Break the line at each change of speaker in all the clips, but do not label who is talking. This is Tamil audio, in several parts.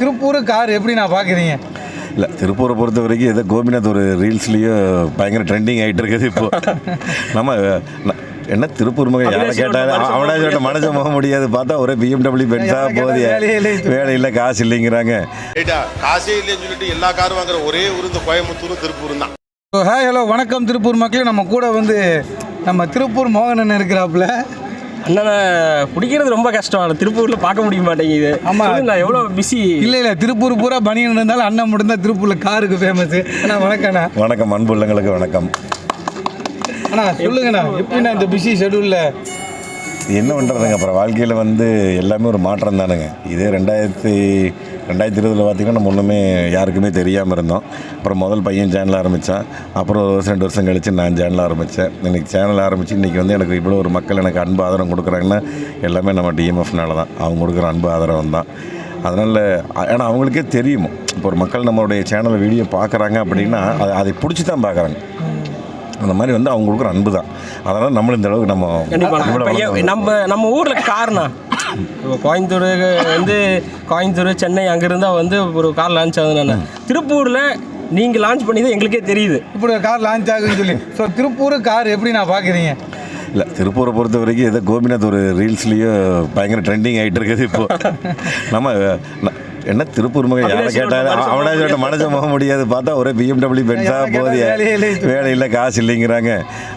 திருப்பூர் கார் எப்படி நான் பார்க்குறீங்க?
இல்லை திருப்பூரை பொறுத்த வரைக்கும் ஏதோ கோபிநாத் ஒரு ரீல்ஸ்லேயும் பயங்கர ட்ரெண்டிங் ஆகிட்டு இருக்குது இப்போ. நம்ம என்ன திருப்பூர் மகன் யாரை கேட்டாலும் அவனாச்சும் மனசை போக முடியாது. பார்த்தா ஒரே பிஎம்டபிள்யூ பென்ஸா
யாரை கேட்டாலும்
போதிய. வேலை இல்லை காசு இல்லைங்கிறாங்க.
ரைட்டா காசே இல்லைன்னு சொல்லிட்டு எல்லா காரும் வாங்குற ஒரே ஊர் இந்த கோயம்புத்தூர் திருப்பூர் தான்.
ஹாய் ஹலோ வணக்கம் திருப்பூர் மக்களே. நம்ம கூட வந்து நம்ம திருப்பூர் மோகனன் இருக்கிறாப்புல.
அண்ணனை பிடிக்கிறது ரொம்ப கஷ்டம். திருப்பூரில் பார்க்க முடிய மாட்டேங்குது.
ஆமா.
நான் எவ்வளோ பிஸி
இல்லை இல்லை திருப்பூர் பூரா பனியன் இருந்தாலும் அண்ணன் மட்டும்தான் திருப்பூரில் காருக்கு ஃபேமஸ் அண்ணா வணக்கண்ணா
வணக்கம் அன்புள்ளங்களுக்கு வணக்கம்.
அண்ணா சொல்லுங்கண்ணா. எப்படிண்ணா இந்த பிஸி ஷெடியூலில்
என்ன பண்ணுறதுங்க அப்புறம் வாழ்க்கையில் வந்து எல்லாமே ஒரு மாற்றம் தானுங்க. இதே ரெண்டாயிரத்தி ரெண்டாயிரத்தி இருபதில் பார்த்திங்கன்னா நம்ம ஒன்றுமே யாருக்குமே தெரியாமல் இருந்தோம். அப்புறம் முதல் பையன் சேனல் ஆரம்பித்தான் அப்புறம் ஒரு வருஷம் ரெண்டு வருஷம் கழித்து நான் சேனல் ஆரம்பித்தேன் இன்றைக்கி சேனல் ஆரம்பித்து இன்றைக்கி வந்து எனக்கு இவ்வளோ ஒரு மக்கள் எனக்கு அன்பு ஆதரவு கொடுக்குறாங்கன்னா எல்லாமே நம்ம டிஎம்எஃப்னால தான். அவங்க கொடுக்குற அன்பு ஆதரவு தான். அதனால் ஏன்னா அவங்களுக்கே தெரியும். இப்போ ஒரு மக்கள் நம்மளுடைய சேனல் வீடியோ பார்க்குறாங்க அப்படின்னா அதை அதை பிடிச்சி தான் பார்க்குறாங்க. அந்த மாதிரி வந்து அவங்க கொடுக்குற அன்பு தான். அதனால் நம்மளும் இந்த அளவுக்கு நம்ம
நம்ம நம்ம ஊரில் கார்னா இப்போ கோயம்புத்தூர் வந்து கோயம்புத்தூர் சென்னை அங்கேருந்தா வந்து ஒரு கார் லான்ச் ஆகுதுன்னு திருப்பூரில் நீங்கள் லான்ச் பண்ணி தான் எங்களுக்கே தெரியுது.
இப்படி கார் லான்ச் ஆகுதுன்னு சொல்லி. ஸோ திருப்பூர் கார் எப்படி நான் பார்க்குறீங்க
இல்லை திருப்பூரை பொறுத்த வரைக்கும் ஏதோ கோபிநாத் ஒரு ரீல்ஸ்லேயும் பயங்கர ட்ரெண்டிங் ஆகிட்டு இருக்குது இப்போ. நம்ம என்ன திருப்பூர் மகன் யாரை கேட்டாலும் அவனாச்சும் மனசை போக முடியாது. பார்த்தா ஒரே பிஎம்டபிள்யூ பென்ஸா
யாரை கேட்டாலும்
போதிய
வேலையே இல்லை.
வேலை இல்லை காசு இல்லைங்கிறாங்க.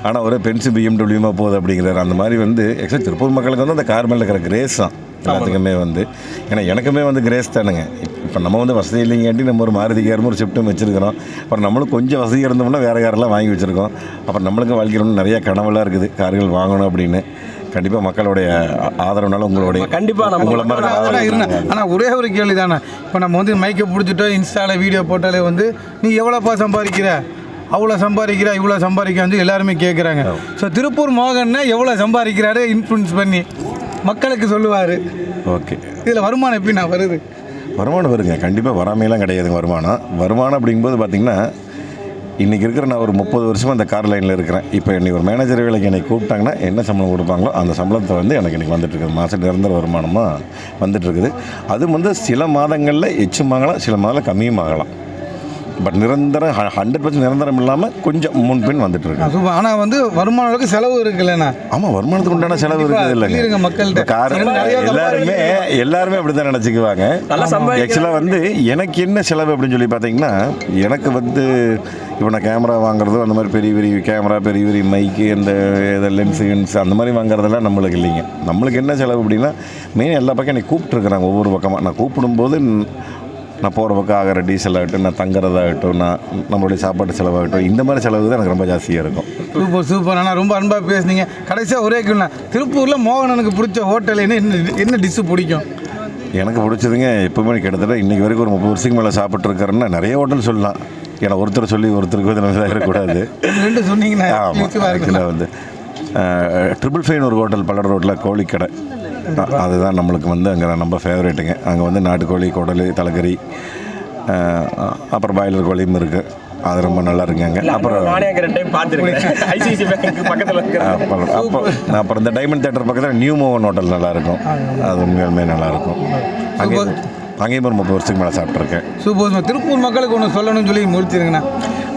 ஆனால் ஒரே பென்ஸு பிஎம்டபிள்யூமா போகுது அப்படிங்கிறாரு. அந்த மாதிரி வந்து ஆக்சுவலி திருப்பூர் மக்களுக்கு வந்து அந்த கார் மேலே இருக்கிற கிரேஸ் தான். எல்லாத்துக்குமே வந்து. ஏன்னா எனக்குமே வந்து கிரேஸ் தானுங்க. இப்போ நம்ம வந்து வசதி இல்லைங்காட்டி நம்ம ஒரு மாருதி காரும் ஒரு ஷிஃப்ட்டும் வச்சுருக்கிறோம். அப்புறம் நம்மளும் கொஞ்சம் வசதி இருந்தோம்னா வேறு காரெல்லாம் வாங்கி வச்சுருக்கோம். அப்புறம் நம்மளுக்கு வாழ்க்கையில் நிறைய கனவெல்லாம் இருக்குது. கார்கள் வாங்கணும் அப்படின்னு. கண்டிப்பாக மக்களுடைய ஆதரவுனால உங்களுடைய
கண்டிப்பா நம்ம
ஆனால் ஒரே ஒரு கேள்வி தானே. இப்போ நம்ம வந்து மைக்கை பிடிச்சிட்டோ இன்ஸ்டாவில் வீடியோ போட்டாலே வந்து நீ எவ்வளோப்பா சம்பாதிக்கிற? அவ்வளோ சம்பாதிக்கிற? இவ்வளோ சம்பாதிக்க? வந்து எல்லாருமே கேட்குறாங்க ஸோ திருப்பூர் மோகன்னா எவ்வளோ சம்பாதிக்கிறாரு? இன்ஃப்ளூன்ஸ் பண்ணி மக்களுக்கு சொல்லுவார்.
ஓகே
இதில் வருமானம் எப்படி நான் வருது?
வருமானம் வருங்க. கண்டிப்பாக வராமையெல்லாம் கிடையாதுங்க வருமானம். வருமானம் அப்படிங்கும்போது பார்த்தீங்கன்னா இன்றைக்கி இருக்கிற நான் ஒரு முப்பது வருஷமாக அந்த கார் லைனில் இருக்கிறேன். இப்போ என்னை ஒரு மேனேஜர் வேலைக்கு என்னை கூப்பிட்டாங்கன்னா என்ன சம்பளம் கொடுப்பாங்களோ அந்த சம்பளத்தை வந்து எனக்கு இன்றைக்கி வந்துட்டுருக்குது மாதம் நிரந்தர வருமானமாக வந்துட்டுருக்குது அது வந்து சில மாதங்களில் எச்சும் ஆகலாம் சில மாதங்களில் கம்மியும் ஆகலாம் பட் நிரந்தரம் ஹண்ட்ரட் பர்சன்ட் நிரந்தரம் இல்லாமல் கொஞ்சம் முன்பின் வந்துட்டு இருக்கு
ஆனால் வந்து வருமானம் அளவுக்கு செலவு இருக்குல்லண்ணா.
ஆமாம் வருமானத்துக்கு உண்டான செலவு இருக்குது இல்லைங்க.
மக்கள்கிட்ட.
கார் எல்லாருமே எல்லாருமே அப்படி தான் நினச்சிக்குவாங்க ஆக்சுவலாக வந்து எனக்கு என்ன செலவு அப்படின்னு சொல்லி பார்த்தீங்கன்னா எனக்கு வந்து இப்போ நான் கேமரா வாங்குறதோ அந்த மாதிரி பெரிய பெரிய கேமரா பெரிய பெரிய மைக்கு இந்த இதை லென்ஸு கின்ஸ் அந்த மாதிரி வாங்குறதெல்லாம் நம்மளுக்கு இல்லைங்க. நம்மளுக்கு என்ன செலவு அப்படின்னா மெயின் எல்லா பக்கம் என்னை கூப்பிட்டுருக்குறாங்க ஒவ்வொரு பக்கமாக நான் கூப்பிடும்போது நான் போகிற பக்கம் ஆகிற டீசல் ஆகட்டும் நான் தங்குறதாகட்டும் நான் நம்மளுடைய சாப்பாட்டு செலவாகட்டும் இந்த மாதிரி செலவு தான் எனக்கு ரொம்ப ஜாஸ்தியாக இருக்கும்.
Super super. அண்ணா ரொம்ப அன்பாக பேசுனீங்க. கடைசியாக ஒரே கேள்வி திருப்பூரில் மோகனனுக்கு பிடிச்ச ஹோட்டல் என்ன என்ன டிஷ்ஷு பிடிக்கும்?
எனக்கு பிடிச்சதுங்க எப்பவுமே கிட்டத்தட்ட இன்றைக்கி வரைக்கும் ஒரு முப்பது வருஷத்துக்கு மேலே சாப்பிட்ருக்காருன்னா நிறைய ஹோட்டல் சொல்லலாம். ஏன்னா ஒருத்தர் சொல்லி ஒருத்தருக்கு வந்து நம்ம இருக்கக்கூடாது.
ரெண்டு சொன்னீங்கன்னா
ஆமாம் வந்து. ட்ரிபிள் ஃபைன் ஒரு ஹோட்டல் பல்லட ரோட்டில் கோழிக்கடை. அதுதான் நம்மளுக்கு வந்து அங்கே நம்ம ஃபேவரேட்டுங்க அங்கே வந்து நாட்டுக்கோழி குடல் தலைக்கறி அப்புறம் பாய்லர் கோழியும் இருக்குது அது ரொம்ப நல்லா இருக்குங்க அங்கே. அப்புறம் அப்புறம் அப்போ அப்புறம் இந்த டைமண்ட் தேட்டர் பக்கத்தில் நியூ மோகன் ஹோட்டல் நல்லாயிருக்கும் அது உண்மையாலுமே நல்லாயிருக்கும் அங்கே அங்கேயும் ஒரு முப்பது வருஷத்துக்கு மேலே சாப்பிட்ருக்கேன்
சூப்பர் சூப்பர். திருப்பூர் மக்களுக்கு ஒன்று சொல்லணும்னு சொல்லி முடிச்சிருங்கண்ணா.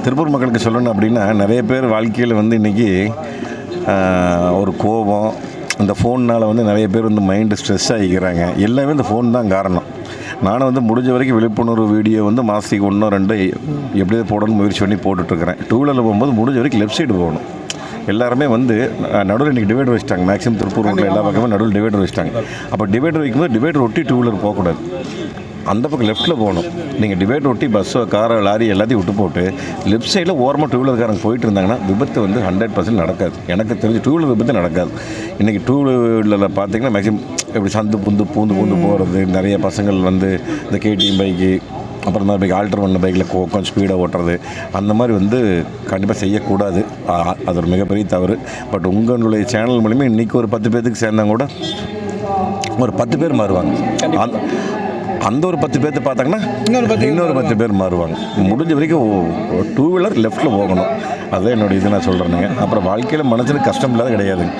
திருப்பூர் மக்களுக்கு சொல்லணும் அப்படின்னா நிறைய பேர் வாழ்க்கையில் வந்து இன்றைக்கி ஒரு கோபம் இந்த ஃபோன்னால் வந்து நிறைய பேர் வந்து மைண்டு ஸ்ட்ரெஸ் ஆகிக்கிறாங்க. எல்லாமே இந்த ஃபோன் தான் காரணம். நானும் வந்து முடிஞ்ச வரைக்கும் விழிப்புணர்வு வீடியோ வந்து மாதத்துக்கு ஒன்றோ ரெண்டு எப்படியோ போடணும்னு முயற்சி பண்ணி போட்டுட்ருக்கிறேன். டூ வீலரில் போகும்போது முடிஞ்ச வரைக்கும் லெஃப்ட் சைடு போகணும். எல்லாருமே வந்து நடுவில் இன்றைக்கி டிவைடர் வச்சிட்டாங்க. மேக்ஸிமம் திருப்பூர் ரோட்டில் எல்லா பக்கமும் நடுவில் டிவைடர் வச்சிட்டாங்க. அப்போ டிவைடர் வைக்கும்போது டிவைடர் ஒட்டி டூ வீலர் போகக்கூடாது. அந்த பக்கம் லெஃப்ட்டில் போகணும். நீங்கள் டிவைடர் ஒட்டி பஸ்ஸோ காரோ லாரி எல்லாத்தையும் விட்டு போட்டு லெஃப்ட் சைடில் ஓரமாக டூ வீலர்காரங்க போயிட்டு இருந்தாங்கன்னா விபத்து வந்து ஹண்ட்ரட் பர்சன்ட் நடக்காது. எனக்கு தெரிஞ்சு டூ வீலர் விபத்து நடக்காது. இன்றைக்கி டூ வீலரில் பார்த்தீங்கன்னா மேக்ஸிமம் இப்படி சந்து புந்து பூந்து பூந்து போகிறது நிறைய பசங்கள் வந்து இந்த கேடிஎம் பைக்கு அப்புறம் இந்த பைக் ஆல்டர் பண்ண பைக்கில் கொஞ்சம் ஸ்பீடாக ஓட்டுறது. அந்த மாதிரி வந்து கண்டிப்பாக செய்யக்கூடாது. அது ஒரு மிகப்பெரிய தவறு. பட் உங்களுடைய சேனல் மூலிமா இன்றைக்கி ஒரு பத்து பேர்த்துக்கு சேர்ந்தாங்க கூட ஒரு பத்து பேர் மாறுவாங்க. அந்த ஒரு பத்து பேர்த்த பார்த்தாங்கன்னா
இன்னொரு பத்து
இன்னொரு பத்து பேர் மாறுவாங்க. முடிஞ்ச வரைக்கும் டூ வீலர் லெஃப்ட்டில் போகணும். அதுதான் என்னோட இது நான் சொல்கிறேனுங்க அப்புறம் வாழ்க்கையில் மனசுக்கு கஷ்டம் இல்லாத கிடையாதுங்க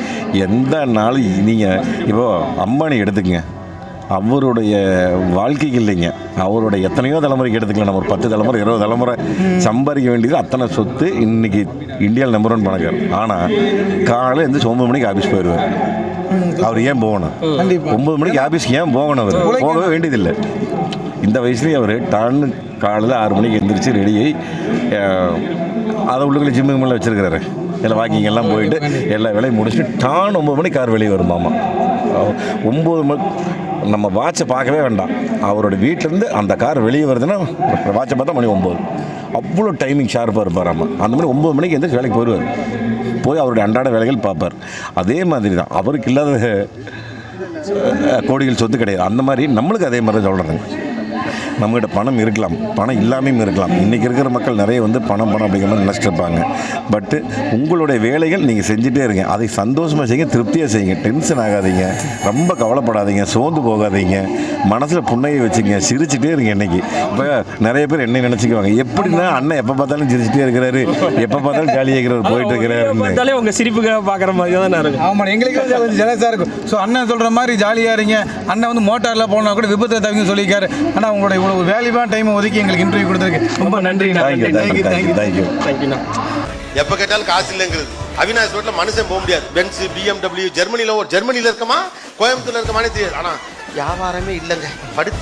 எந்த நாளும் நீங்கள் இப்போ அம்பானி எடுத்துக்கங்க. அவருடைய வாழ்க்கைக்கு இல்லைங்க. அவருடைய எத்தனையோ தலைமுறைக்கு எடுத்துக்கலாம். நம்ம ஒரு பத்து தலைமுறை இருபது தலைமுறை சம்பாதிக்க வேண்டியது அத்தனை சொத்து இன்னைக்கு இந்தியாவில் நம்பர் ஒன் பணக்கார் ஆனால் காலை எந்திரிச்சு ஒன்பது மணிக்கு ஆஃபீஸ் போயிடுவார் அவர் ஏன் போகணும். ஒன்பது மணிக்கு ஆஃபீஸ்க்கு ஏன் போகணும் அவர்? போகவே வேண்டியதில்லை. இந்த வயசுலேயே அவர் டான்னு காலையில் ஆறு மணிக்கு எந்திரிச்சு ரெடியாகி அதை உள்ளுக்குள்ளே ஜிம்முக்கு மேலே வச்சுருக்கிறாரு. எல்லாம் வாக்கிங் எல்லாம் போயிட்டு எல்லா வேலையும் முடிச்சுட்டு டான் ஒம்பது மணிக்கு கார் வெளியே வருமாமா ஒம்பது மணி நம்ம வாட்சை பார்க்கவே வேண்டாம். அவரோட வீட்டிலேருந்து அந்த கார் வெளியே வருதுன்னா வாட்சை பார்த்தா மணி ஒம்பது அவ்வளோ டைமிங் ஷார்ப்பாக இருப்பார் ஆமாம் அந்த மாதிரி ஒம்பது மணிக்கு எந்திரிச்சு வேலைக்கு போயிடுவார். போய் அவருடைய அன்றாட வேலைகள் பார்ப்பார். அதே மாதிரி தான் அவருக்கு இல்லாத கோடிகள் சொத்து கிடையாது. அந்த மாதிரி நம்மளுக்கு அதே மாதிரி தான் சொல்கிறேங்க நம்மகிட்ட பணம் இருக்கலாம். பணம் இல்லாமையும் இருக்கலாம். இன்றைக்கி இருக்கிற மக்கள் நிறைய வந்து பணம் பணம் அப்படிங்கிற மாதிரி நினச்சிட்டு இருப்பாங்க பட்டு உங்களுடைய வேலைகள் நீங்கள் செஞ்சுட்டே இருங்க. அதை சந்தோஷமாக செய்யுங்க திருப்தியாக செய்யுங்க. டென்ஷன் ஆகாதீங்க. ரொம்ப கவலைப்படாதீங்க. சோர்ந்து போகாதீங்க. மனசில் புண்ணையை வச்சுங்க. சிரிச்சுட்டே இருங்க இன்னைக்கு. இப்போ நிறைய பேர் என்ன நினச்சிக்குவாங்க. எப்படின்னா அண்ணன் எப்போ பார்த்தாலும் சிரிச்சுட்டே இருக்கிறாரு. எப்போ பார்த்தாலும் ஜாலியாக இருக்கிறாரு போயிட்டு இருக்கிறாருன்னு.
பார்த்தாலே உங்க சிரிப்புக்காக பார்க்குற மாதிரி தான் இருக்கும்.
ஆமாம் எங்களுக்கு கொஞ்சம் ஜலசாக இருக்கும். ஸோ அண்ணன் சொல்கிற மாதிரி ஜாலியாக இருங்க. அண்ணன் வந்து மோட்டாரில் போனால் கூட விபத்தை தவிங்க சொல்லியிருக்காரு. ஆனால் உங்களோட இவ்வளோ வேல்யூபான டைமை ஒதுக்கி எங்களுக்கு இன்டர்வியூ கொடுத்துருக்கு ரொம்ப நன்றிண்ணா.
தேங்க்யூ தேங்க்யூ தேங்க்யூ தேங்க்யூ
தேங்க்யூண்ணா
எப்ப கேட்டாலும் காசு இல்லைங்கிறது. அவினாஷ் ரோட்ல மனுஷன் போக முடியாது. பென்ஸ் பிஎம்டபிள்யூ ஜெர்மனில ஒரு ஜெர்மனில இருக்கமா? கோயம்புத்தூர்ல இருக்கமானே தெரியாது. ஆனா வியாபாரமே இல்லைங்க. படுத்து